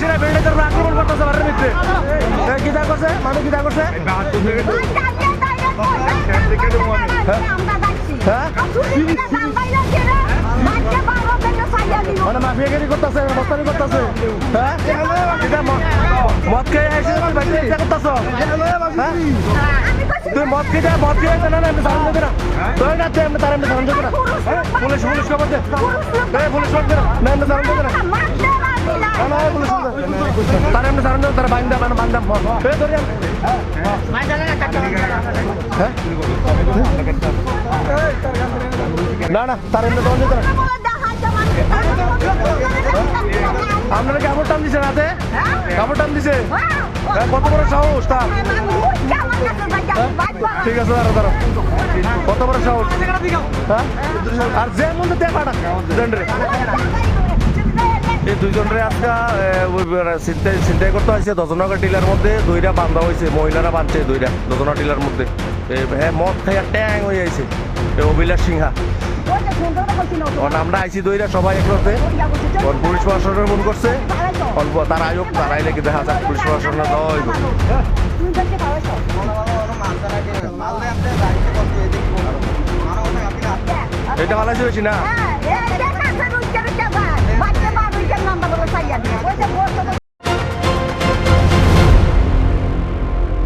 আইসিরা উপর আক্রমণ করতেছে বাড়ির ভিতরে। এ, কি দা করছে? মানুষ কি দা করছে? হ্যাঁ? মানে মাফিয়াগিরি করতেছে মস্তানি করতেছে। হ্যাঁ? মদ খেয়ে আইসে বাইরে করতেছ। হ্যাঁ তুই মদ খেয়ে মদ খেয়ে না না এমনি সারান দেবে না। তুই না তুই এমনি তার এমনি সারান দেবে না। পুলিশ পুলিশ খবর দে। এই পুলিশ খবর দে। না দেবে না। তার এমনি সারান তার মানে ধরে আন। হ্যাঁ না না তার এমনি সারান দেবে আপনারা কাপড় টান দিছে রাতে কাপড় টান দিছে হ্যাঁ, কত বড় সাহস তার ঠিক আছে দাঁড়া দাঁড়া কত বড় সাহস হ্যাঁ আর যে মধ্যে দেখ পাঠা দুজনরে এই দুইজনরে আজকে চিন্তাই করতে হয়েছে। দজনগা টিলার মধ্যে দুইটা বান্ধা হয়েছে, মহিলারা বাঁধছে দুইটা দজনা টিলার মধ্যে। হ্যাঁ মদ খাইয়া ট্যাং হয়ে যাইছে অভিলাষ সিংহা। আমরা আইসি দইরা সবাই একসাথে পুলিশ প্রশাসনের মন করছে। তার আয়োগ, তার আইলে কি দেখা যাক, পুলিশ প্রশাসনের দেওয়া হইব। এটা ভালো হয়েছি না?